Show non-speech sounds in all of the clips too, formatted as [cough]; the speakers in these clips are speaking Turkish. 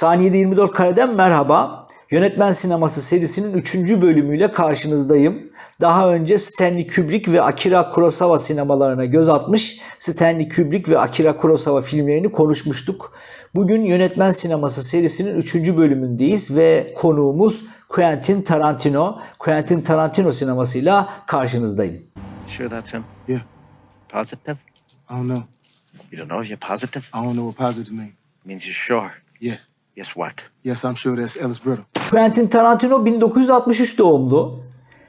Saniyede 24 kareden merhaba. Yönetmen Sineması serisinin 3. bölümüyle karşınızdayım. Daha önce Stanley Kubrick ve Akira Kurosawa sinemalarına göz atmış, Stanley Kubrick ve Akira Kurosawa filmlerini konuşmuştuk. Bugün Yönetmen Sineması serisinin 3. bölümündeyiz ve konuğumuz Quentin Tarantino. Quentin Tarantino sinemasıyla karşınızdayım. Sure that's him? Yeah, Positive? I don't know. You don't know if you're positive? I don't know what positive means. means you're sure. Yes. Yes, what? Yes, I'm sure that's Ellis Brittle. Quentin Tarantino 1963 doğumlu.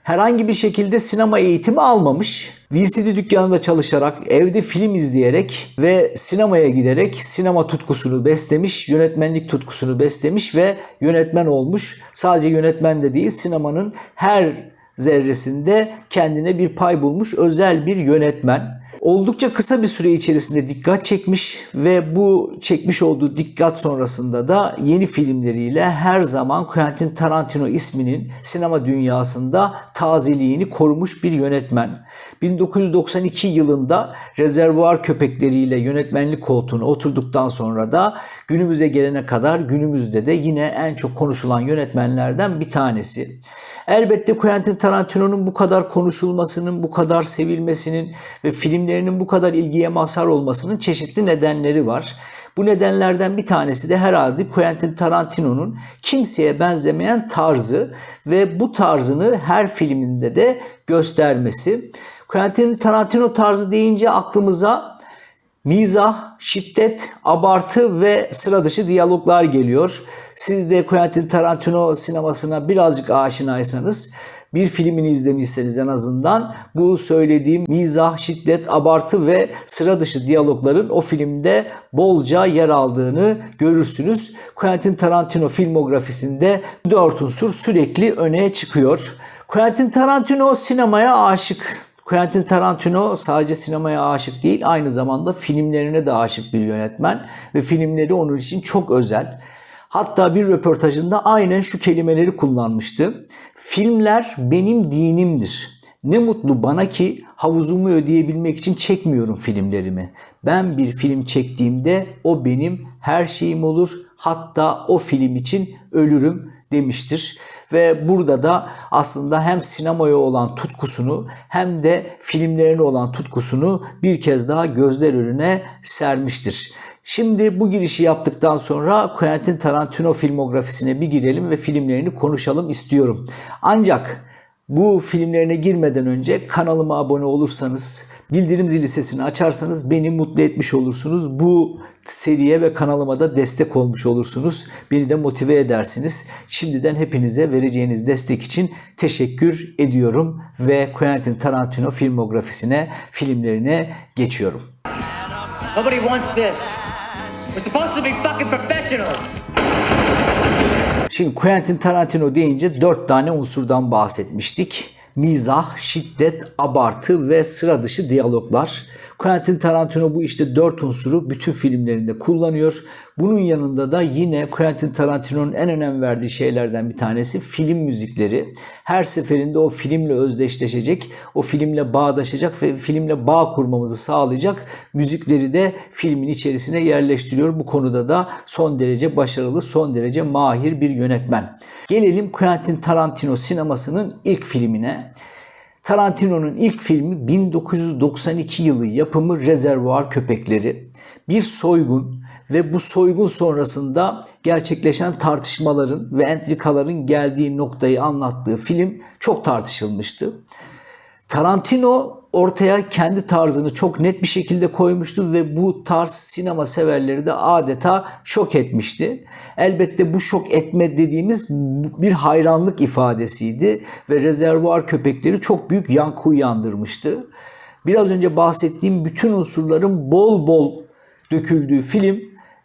Herhangi bir şekilde sinema eğitimi almamış. VCD dükkanında çalışarak, evde film izleyerek ve sinemaya giderek sinema tutkusunu beslemiş, yönetmenlik tutkusunu beslemiş ve yönetmen olmuş. Sadece yönetmen de değil, sinemanın her zerresinde kendine bir pay bulmuş özel bir yönetmen. Oldukça kısa bir süre içerisinde dikkat çekmiş ve bu çekmiş olduğu dikkat sonrasında da yeni filmleriyle her zaman Quentin Tarantino isminin sinema dünyasında tazeliğini korumuş bir yönetmen. 1992 yılında Rezervuar Köpekleriyle yönetmenlik koltuğuna oturduktan sonra da günümüze gelene kadar günümüzde de yine en çok konuşulan yönetmenlerden bir tanesi. Elbette Quentin Tarantino'nun bu kadar konuşulmasının, bu kadar sevilmesinin ve filmlerinin bu kadar ilgiye mazhar olmasının çeşitli nedenleri var. Bu nedenlerden bir tanesi de herhalde Quentin Tarantino'nun kimseye benzemeyen tarzı ve bu tarzını her filminde de göstermesi. Quentin Tarantino tarzı deyince aklımıza mizah, şiddet, abartı ve sıra dışı diyaloglar geliyor. Siz de Quentin Tarantino sinemasına birazcık aşinaysanız bir filmini izlemişseniz en azından bu söylediğim mizah, şiddet, abartı ve sıra dışı diyalogların o filmde bolca yer aldığını görürsünüz. Quentin Tarantino filmografisinde dört unsur sürekli öne çıkıyor. Quentin Tarantino sinemaya aşık. Quentin Tarantino sadece sinemaya aşık değil, aynı zamanda filmlerine de aşık bir yönetmen ve filmleri onun için çok özel. Hatta bir röportajında aynen şu kelimeleri kullanmıştı. Filmler benim dinimdir. Ne mutlu bana ki havuzumu ödeyebilmek için çekmiyorum filmlerimi. Ben bir film çektiğimde o benim her şeyim olur. Hatta o film için ölürüm demiştir. Ve burada da aslında hem sinemaya olan tutkusunu hem de filmlerine olan tutkusunu bir kez daha gözler önüne sermiştir. Şimdi bu girişi yaptıktan sonra Quentin Tarantino filmografisine bir girelim ve filmlerini konuşalım istiyorum. Ancak bu filmlerine girmeden önce kanalıma abone olursanız, bildirim zili sesini açarsanız beni mutlu etmiş olursunuz. Bu seriye ve kanalıma da destek olmuş olursunuz. Beni de motive edersiniz. Şimdiden hepinize vereceğiniz destek için teşekkür ediyorum ve Quentin Tarantino filmografisine, filmlerine geçiyorum. Nobody wants this. We're supposed to be fucking professionals. Şimdi Quentin Tarantino deyince dört tane unsurdan bahsetmiştik. Mizah, şiddet, abartı ve sıra dışı diyaloglar. Quentin Tarantino bu işte dört unsuru bütün filmlerinde kullanıyor. Bunun yanında da yine Quentin Tarantino'nun en önem verdiği şeylerden bir tanesi film müzikleri. Her seferinde o filmle özdeşleşecek, o filmle bağdaşacak ve filmle bağ kurmamızı sağlayacak müzikleri de filmin içerisine yerleştiriyor. Bu konuda da son derece başarılı, son derece mahir bir yönetmen. Gelelim Quentin Tarantino sinemasının ilk filmine. Tarantino'nun ilk filmi 1992 yılı yapımı Rezervuar Köpekleri. Bir soygun ve bu soygun sonrasında gerçekleşen tartışmaların ve entrikaların geldiği noktayı anlattığı film çok tartışılmıştı. Tarantino ortaya kendi tarzını çok net bir şekilde koymuştu ve bu tarz sinema severleri de adeta şok etmişti. Elbette bu şok etme dediğimiz bir hayranlık ifadesiydi ve rezervuar köpekleri çok büyük yankı uyandırmıştı. Biraz önce bahsettiğim bütün unsurların bol bol döküldüğü film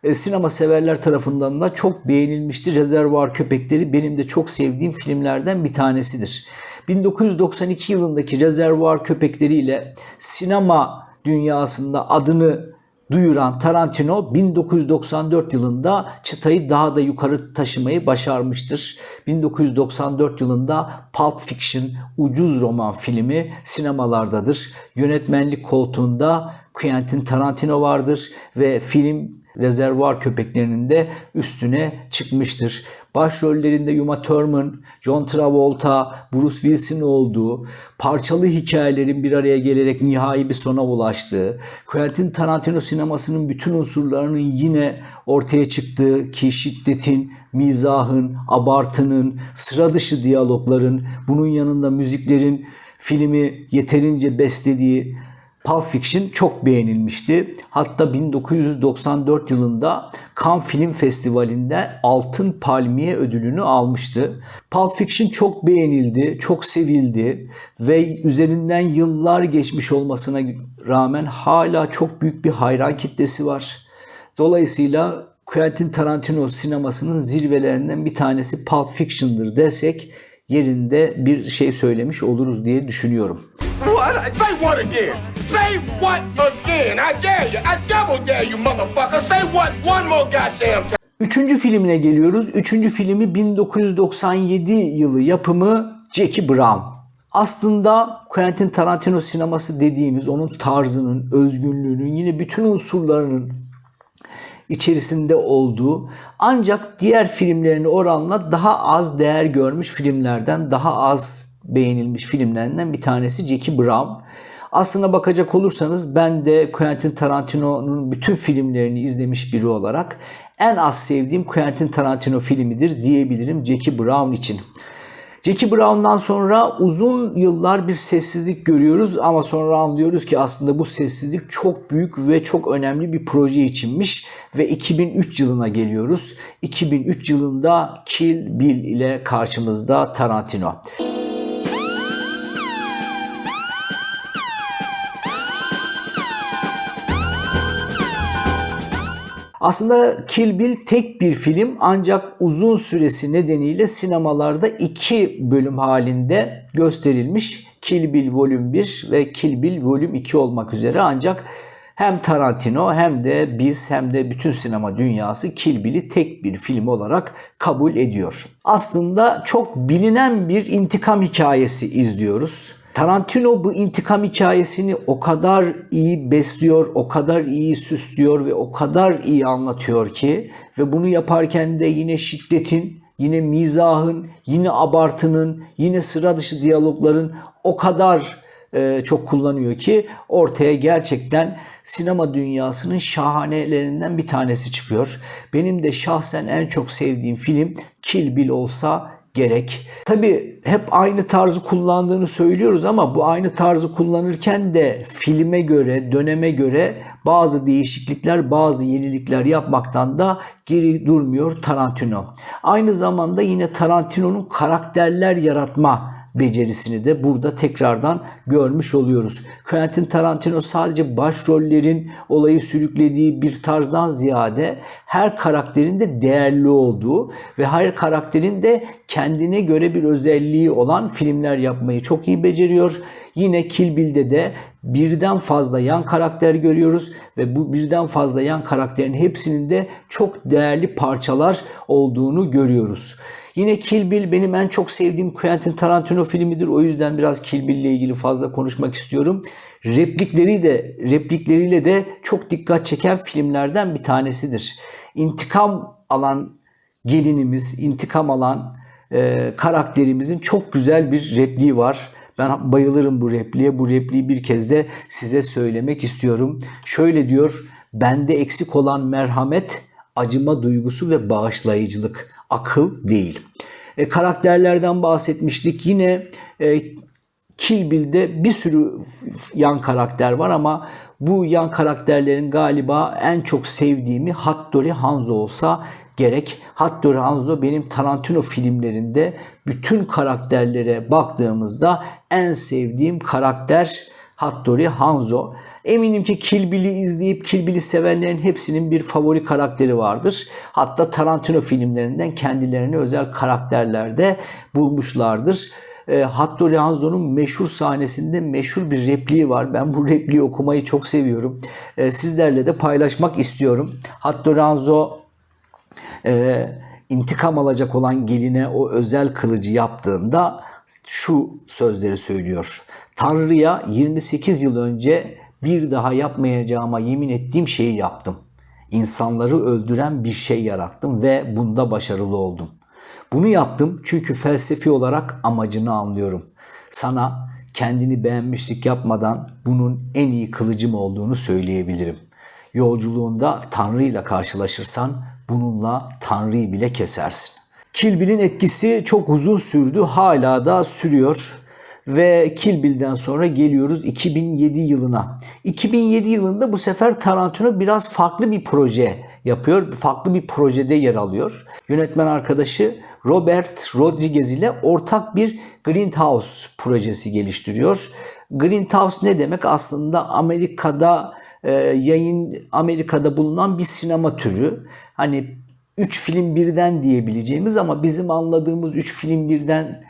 e, sinema severler tarafından da çok beğenilmiştir. Rezervuar Köpekleri benim de çok sevdiğim filmlerden bir tanesidir. 1992 yılındaki Rezervuar Köpekleri ile sinema dünyasında adını duyuran Tarantino 1994 yılında çıtayı daha da yukarı taşımayı başarmıştır. 1994 yılında Pulp Fiction ucuz roman filmi sinemalardadır. Yönetmenlik koltuğunda Quentin Tarantino vardır ve film Rezervuar Köpeklerinin de üstüne çıkmıştır. Başrollerinde Uma Thurman, John Travolta, Bruce Willis'in olduğu, parçalı hikayelerin bir araya gelerek nihai bir sona ulaştığı, Quentin Tarantino sinemasının bütün unsurlarının yine ortaya çıktığı ki şiddetin, mizahın, abartının, sıra dışı diyalogların, bunun yanında müziklerin filmi yeterince beslediği Pulp Fiction çok beğenilmişti. Hatta 1994 yılında Cannes Film Festivali'nde Altın Palmiye ödülünü almıştı. Pulp Fiction çok beğenildi, çok sevildi ve üzerinden yıllar geçmiş olmasına rağmen hala çok büyük bir hayran kitlesi var. Dolayısıyla Quentin Tarantino sinemasının zirvelerinden bir tanesi Pulp Fiction'dır desek yerinde bir şey söylemiş oluruz diye düşünüyorum. What? Say what again? Say what again? I dare you. I double dare you, motherfucker. Say what one more goddamn time. Üçüncü filmine geliyoruz. Üçüncü filmi 1997 yılı yapımı Jackie Brown. Aslında Quentin Tarantino sineması dediğimiz onun tarzının, özgünlüğünün yine bütün unsurlarının içerisinde olduğu ancak diğer filmlerine oranla daha az değer görmüş filmlerden, daha az beğenilmiş filmlerinden bir tanesi Jackie Brown. Aslına bakacak olursanız ben de Quentin Tarantino'nun bütün filmlerini izlemiş biri olarak en az sevdiğim Quentin Tarantino filmidir diyebilirim Jackie Brown için. Jackie Brown'dan sonra uzun yıllar bir sessizlik görüyoruz ama sonra anlıyoruz ki aslında bu sessizlik çok büyük ve çok önemli bir proje içinmiş ve 2003 yılına geliyoruz. 2003 yılında Kill Bill ile karşımızda Tarantino. Aslında Kill Bill tek bir film ancak uzun süresi nedeniyle sinemalarda iki bölüm halinde gösterilmiş. Kill Bill Volüm 1 ve Kill Bill Volüm 2 olmak üzere ancak hem Tarantino hem de biz hem de bütün sinema dünyası Kill Bill'i tek bir film olarak kabul ediyor. Aslında çok bilinen bir intikam hikayesi izliyoruz. Tarantino bu intikam hikayesini o kadar iyi besliyor, o kadar iyi süslüyor ve o kadar iyi anlatıyor ki ve bunu yaparken de yine şiddetin, yine mizahın, yine abartının, yine sıra dışı diyalogların o kadar çok kullanıyor ki ortaya gerçekten sinema dünyasının şahanelerinden bir tanesi çıkıyor. Benim de şahsen en çok sevdiğim film Kill Bill olsa gerek. Tabi hep aynı tarzı kullandığını söylüyoruz ama bu aynı tarzı kullanırken de filme göre, döneme göre bazı değişiklikler, bazı yenilikler yapmaktan da geri durmuyor Tarantino. Aynı zamanda yine Tarantino'nun karakterler yaratma becerisini de burada tekrardan görmüş oluyoruz. Quentin Tarantino sadece başrollerin olayı sürüklediği bir tarzdan ziyade her karakterin de değerli olduğu ve her karakterin de kendine göre bir özelliği olan filmler yapmayı çok iyi beceriyor. Yine Kill Bill'de de birden fazla yan karakter görüyoruz ve bu birden fazla yan karakterin hepsinin de çok değerli parçalar olduğunu görüyoruz. Yine Kill Bill benim en çok sevdiğim Quentin Tarantino filmidir. O yüzden biraz Kill Bill ile ilgili fazla konuşmak istiyorum. Replikleri de replikleriyle de çok dikkat çeken filmlerden bir tanesidir. İntikam alan gelinimiz, intikam alan e, karakterimizin çok güzel bir repliği var. Ben bayılırım bu repliğe. Bu repliği bir kez de size söylemek istiyorum. Şöyle diyor. Bende eksik olan merhamet, acıma duygusu ve bağışlayıcılık. Akıl değil. E, karakterlerden bahsetmiştik. Yine e, Kill Bill'de bir sürü yan karakter var ama bu yan karakterlerin galiba en çok sevdiğimi Hattori Hanzo olsa gerek. Hattori Hanzo benim Tarantino filmlerinde bütün karakterlere baktığımızda en sevdiğim karakter Hattori Hanzo. Eminim ki Kill Bill'i izleyip Kill Bill'i sevenlerin hepsinin bir favori karakteri vardır. Hatta Tarantino filmlerinden kendilerine özel karakterlerde bulmuşlardır. E, Hattori Hanzo'nun meşhur sahnesinde meşhur bir repliği var. Ben bu repliği okumayı çok seviyorum. E, sizlerle de paylaşmak istiyorum. Hattori Hanzo e, intikam alacak olan geline o özel kılıcı yaptığında şu sözleri söylüyor. Tanrı'ya 28 yıl önce bir daha yapmayacağıma yemin ettiğim şeyi yaptım. İnsanları öldüren bir şey yarattım ve bunda başarılı oldum. Bunu yaptım çünkü felsefi olarak amacını anlıyorum. Sana kendini beğenmişlik yapmadan bunun en iyi kılıcım olduğunu söyleyebilirim. Yolculuğunda Tanrı ile karşılaşırsan bununla Tanrı'yı bile kesersin. Kill Bill'in etkisi çok uzun sürdü. Hala da sürüyor. Ve Kill Bill'den sonra geliyoruz 2007 yılına. 2007 yılında bu sefer Tarantino biraz farklı bir proje yapıyor. Farklı bir projede yer alıyor. Yönetmen arkadaşı Robert Rodriguez ile ortak bir Greenhouse projesi geliştiriyor. Greenhouse ne demek? Aslında Amerika'da e, yayın Amerika'da bulunan bir sinema türü. Hani 3 film birden diyebileceğimiz ama bizim anladığımız 3 film birden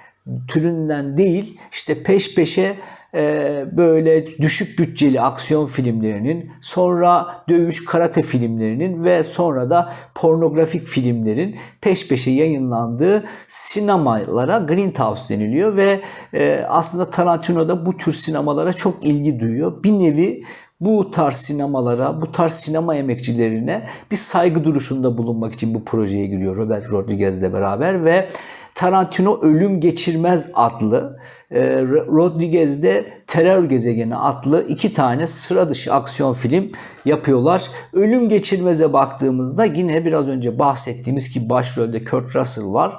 türünden değil işte peş peşe e, böyle düşük bütçeli aksiyon filmlerinin sonra dövüş karate filmlerinin ve sonra da pornografik filmlerin peş peşe yayınlandığı sinemalara Greenhouse deniliyor ve e, aslında Tarantino da bu tür sinemalara çok ilgi duyuyor. Bir nevi bu tarz sinemalara, bu tarz sinema emekçilerine bir saygı duruşunda bulunmak için bu projeye giriyor Robert Rodriguez'le beraber ve Tarantino Ölüm Geçirmez adlı, e, Rodriguez de Terör Gezegeni adlı iki tane sıra dışı aksiyon film yapıyorlar. Ölüm Geçirmez'e baktığımızda yine biraz önce bahsettiğimiz ki başrolde Kurt Russell var.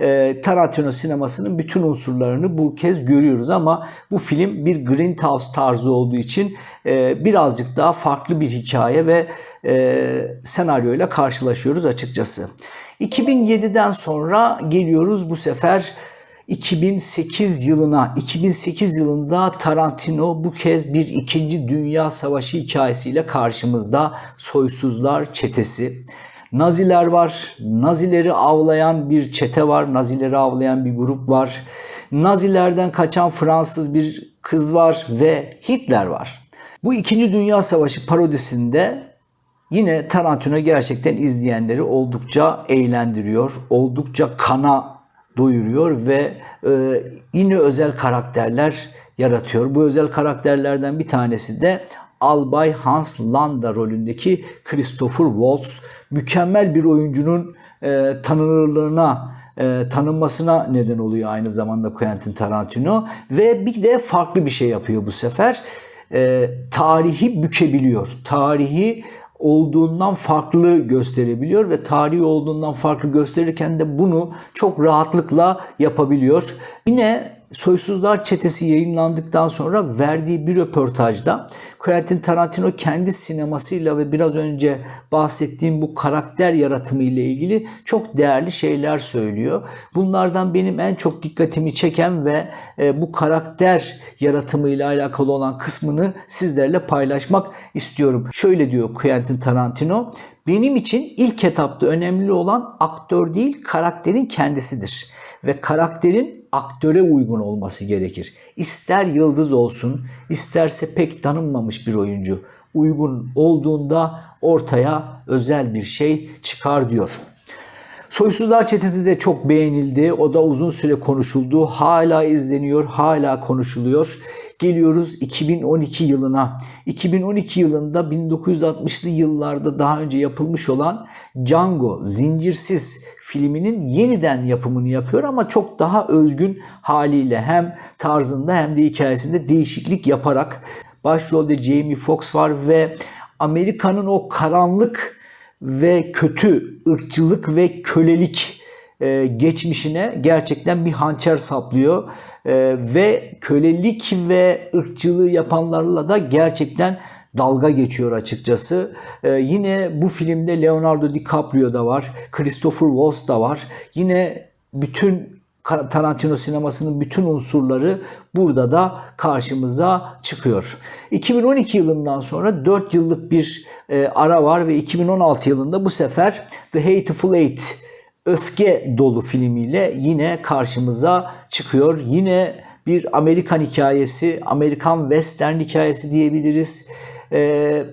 E, Tarantino sinemasının bütün unsurlarını bu kez görüyoruz ama bu film bir Greenhouse tarzı olduğu için e, birazcık daha farklı bir hikaye ve e, senaryoyla karşılaşıyoruz açıkçası. 2007'den sonra geliyoruz bu sefer 2008 yılına. 2008 yılında Tarantino bu kez bir ikinci Dünya Savaşı hikayesiyle karşımızda. Soysuzlar çetesi. Naziler var. Nazileri avlayan bir çete var. Nazileri avlayan bir grup var. Nazilerden kaçan Fransız bir kız var ve Hitler var. Bu İkinci Dünya Savaşı parodisinde Yine Tarantino gerçekten izleyenleri oldukça eğlendiriyor, oldukça kana doyuruyor ve e, yine özel karakterler yaratıyor. Bu özel karakterlerden bir tanesi de Albay Hans Landa rolündeki Christopher Waltz. Mükemmel bir oyuncunun e, tanınırlığına e, tanınmasına neden oluyor aynı zamanda Quentin Tarantino ve bir de farklı bir şey yapıyor bu sefer. E, tarihi bükebiliyor. Tarihi olduğundan farklı gösterebiliyor ve tarihi olduğundan farklı gösterirken de bunu çok rahatlıkla yapabiliyor. Yine Soysuzlar Çetesi yayınlandıktan sonra verdiği bir röportajda Quentin Tarantino kendi sinemasıyla ve biraz önce bahsettiğim bu karakter yaratımı ile ilgili çok değerli şeyler söylüyor. Bunlardan benim en çok dikkatimi çeken ve e, bu karakter yaratımı ile alakalı olan kısmını sizlerle paylaşmak istiyorum. Şöyle diyor Quentin Tarantino. Benim için ilk etapta önemli olan aktör değil karakterin kendisidir. Ve karakterin aktöre uygun olması gerekir. İster yıldız olsun, isterse pek tanınmamış bir oyuncu. Uygun olduğunda ortaya özel bir şey çıkar diyor. Soysuzlar Çetesi de çok beğenildi. O da uzun süre konuşuldu. Hala izleniyor, hala konuşuluyor. Geliyoruz 2012 yılına. 2012 yılında 1960'lı yıllarda daha önce yapılmış olan Django Zincirsiz filminin yeniden yapımını yapıyor ama çok daha özgün haliyle hem tarzında hem de hikayesinde değişiklik yaparak başrolde Jamie Foxx var ve Amerika'nın o karanlık ve kötü ırkçılık ve kölelik e, geçmişine gerçekten bir hançer saplıyor E, ve kölelik ve ırkçılığı yapanlarla da gerçekten dalga geçiyor açıkçası. E, yine bu filmde Leonardo DiCaprio da var, Christopher Waltz da var. Yine bütün Tarantino sinemasının bütün unsurları burada da karşımıza çıkıyor. 2012 yılından sonra 4 yıllık bir e, ara var ve 2016 yılında bu sefer The Hateful Eight öfke dolu filmiyle yine karşımıza çıkıyor. Yine bir Amerikan hikayesi, Amerikan western hikayesi diyebiliriz. E,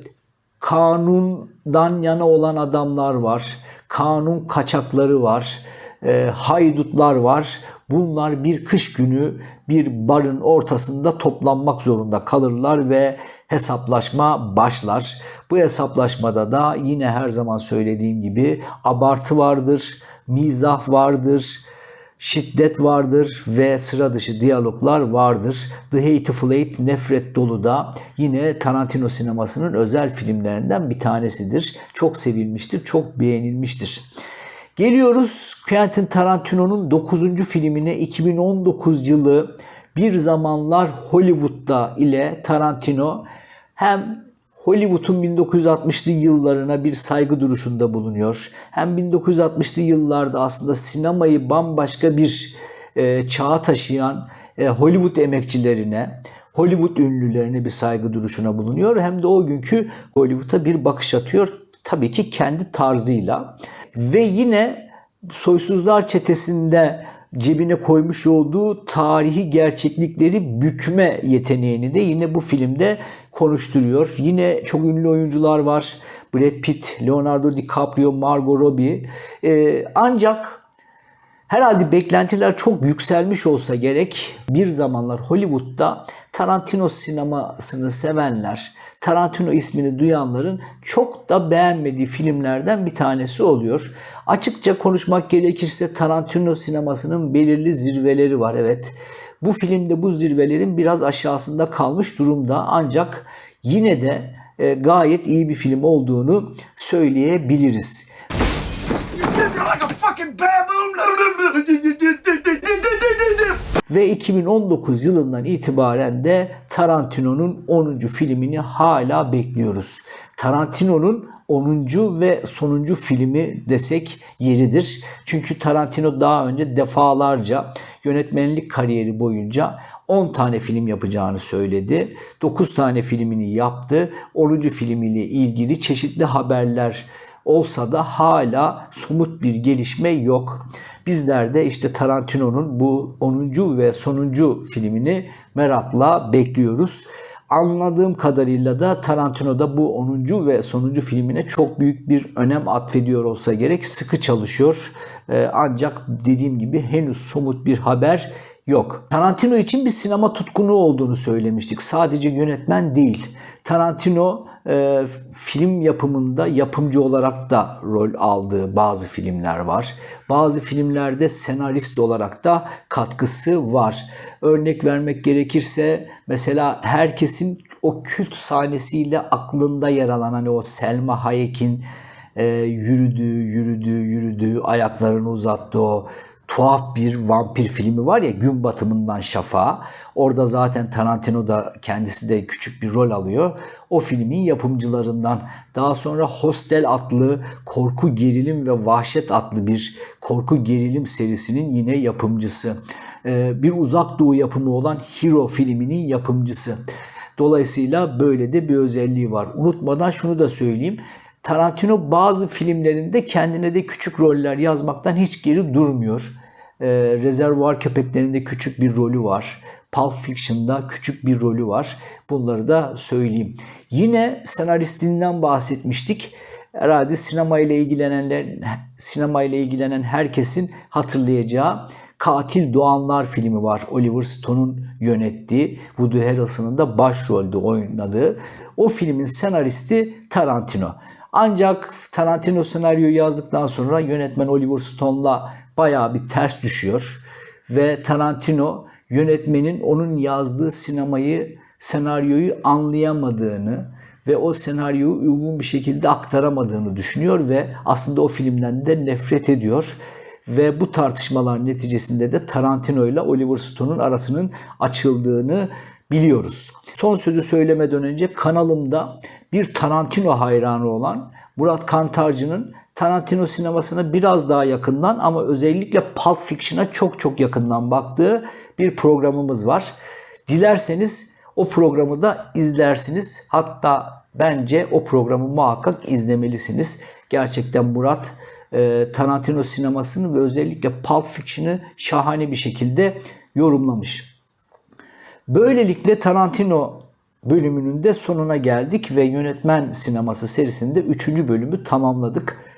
kanundan yana olan adamlar var. Kanun kaçakları var. E, haydutlar var. Bunlar bir kış günü bir barın ortasında toplanmak zorunda kalırlar ve hesaplaşma başlar. Bu hesaplaşmada da yine her zaman söylediğim gibi abartı vardır, mizah vardır, şiddet vardır ve sıra dışı diyaloglar vardır. The Hateful Eight nefret dolu da yine Tarantino sinemasının özel filmlerinden bir tanesidir. Çok sevilmiştir, çok beğenilmiştir. Geliyoruz Quentin Tarantino'nun 9. filmine 2019 yılı Bir Zamanlar Hollywood'da ile Tarantino hem Hollywood'un 1960'lı yıllarına bir saygı duruşunda bulunuyor. Hem 1960'lı yıllarda aslında sinemayı bambaşka bir e, çağa taşıyan e, Hollywood emekçilerine, Hollywood ünlülerine bir saygı duruşuna bulunuyor. Hem de o günkü Hollywood'a bir bakış atıyor. Tabii ki kendi tarzıyla. Ve yine Soysuzlar Çetesi'nde cebine koymuş olduğu tarihi gerçeklikleri bükme yeteneğini de yine bu filmde konuşturuyor. Yine çok ünlü oyuncular var. Brad Pitt, Leonardo DiCaprio, Margot Robbie. Ee, ancak herhalde beklentiler çok yükselmiş olsa gerek bir zamanlar Hollywood'da Tarantino sinemasını sevenler, Tarantino ismini duyanların çok da beğenmediği filmlerden bir tanesi oluyor. Açıkça konuşmak gerekirse Tarantino sinemasının belirli zirveleri var. Evet bu filmde bu zirvelerin biraz aşağısında kalmış durumda ancak yine de e, gayet iyi bir film olduğunu söyleyebiliriz. [laughs] Ve 2019 yılından itibaren de Tarantino'nun 10. filmini hala bekliyoruz. Tarantino'nun 10. ve sonuncu filmi desek yeridir. Çünkü Tarantino daha önce defalarca yönetmenlik kariyeri boyunca 10 tane film yapacağını söyledi. 9 tane filmini yaptı. 10. filmiyle ilgili çeşitli haberler olsa da hala somut bir gelişme yok. Bizler de işte Tarantino'nun bu 10. ve sonuncu filmini merakla bekliyoruz. Anladığım kadarıyla da Tarantino da bu 10. ve sonuncu filmine çok büyük bir önem atfediyor olsa gerek. Sıkı çalışıyor. Ee, ancak dediğim gibi henüz somut bir haber yok. Tarantino için bir sinema tutkunu olduğunu söylemiştik. Sadece yönetmen değil. Tarantino e, film yapımında yapımcı olarak da rol aldığı bazı filmler var. Bazı filmlerde senarist olarak da katkısı var. Örnek vermek gerekirse mesela herkesin o kült sahnesiyle aklında yer alan hani o Selma Hayek'in e, yürüdüğü, yürüdüğü, yürüdüğü, ayaklarını uzattığı o tuhaf bir vampir filmi var ya Gün Batımından Şafağa. Orada zaten Tarantino da kendisi de küçük bir rol alıyor. O filmin yapımcılarından. Daha sonra Hostel adlı korku gerilim ve vahşet adlı bir korku gerilim serisinin yine yapımcısı. Ee, bir uzak doğu yapımı olan Hero filminin yapımcısı. Dolayısıyla böyle de bir özelliği var. Unutmadan şunu da söyleyeyim. Tarantino bazı filmlerinde kendine de küçük roller yazmaktan hiç geri durmuyor. Ee, Rezervuar Köpeklerinde küçük bir rolü var. Pulp Fiction'da küçük bir rolü var. Bunları da söyleyeyim. Yine senaristinden bahsetmiştik. Herhalde sinema ile ilgilenenler, sinema ile ilgilenen herkesin hatırlayacağı Katil Doğanlar filmi var. Oliver Stone'un yönettiği, Woody Harrelson'ın da başrolde oynadığı. O filmin senaristi Tarantino. Ancak Tarantino senaryoyu yazdıktan sonra yönetmen Oliver Stone'la bayağı bir ters düşüyor. Ve Tarantino yönetmenin onun yazdığı sinemayı, senaryoyu anlayamadığını ve o senaryoyu uygun bir şekilde aktaramadığını düşünüyor ve aslında o filmden de nefret ediyor. Ve bu tartışmalar neticesinde de Tarantino ile Oliver Stone'un arasının açıldığını biliyoruz. Son sözü söylemeden önce kanalımda bir Tarantino hayranı olan Murat Kantarcı'nın Tarantino sinemasına biraz daha yakından ama özellikle Pulp Fiction'a çok çok yakından baktığı bir programımız var. Dilerseniz o programı da izlersiniz. Hatta bence o programı muhakkak izlemelisiniz. Gerçekten Murat e, Tarantino sinemasını ve özellikle Pulp Fiction'ı şahane bir şekilde yorumlamış. Böylelikle Tarantino bölümünün de sonuna geldik ve yönetmen sineması serisinde 3. bölümü tamamladık.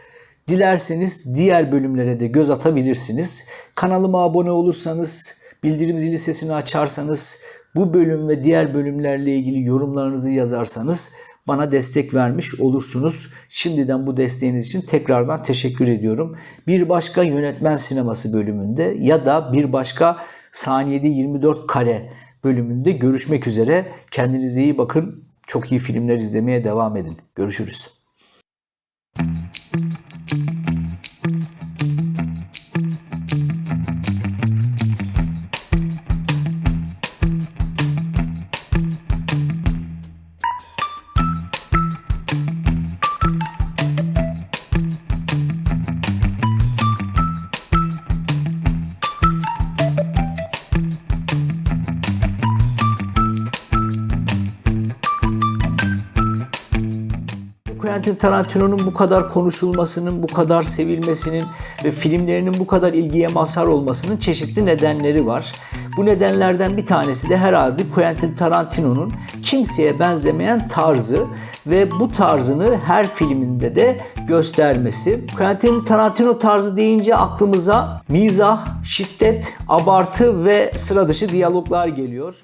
Dilerseniz diğer bölümlere de göz atabilirsiniz. Kanalıma abone olursanız, bildirim zili sesini açarsanız, bu bölüm ve diğer bölümlerle ilgili yorumlarınızı yazarsanız bana destek vermiş olursunuz. Şimdiden bu desteğiniz için tekrardan teşekkür ediyorum. Bir başka yönetmen sineması bölümünde ya da bir başka saniyede 24 kare bölümünde görüşmek üzere. Kendinize iyi bakın. Çok iyi filmler izlemeye devam edin. Görüşürüz. Quentin Tarantino'nun bu kadar konuşulmasının, bu kadar sevilmesinin ve filmlerinin bu kadar ilgiye mazhar olmasının çeşitli nedenleri var. Bu nedenlerden bir tanesi de herhalde Quentin Tarantino'nun kimseye benzemeyen tarzı ve bu tarzını her filminde de göstermesi. Quentin Tarantino tarzı deyince aklımıza mizah, şiddet, abartı ve sıra dışı diyaloglar geliyor.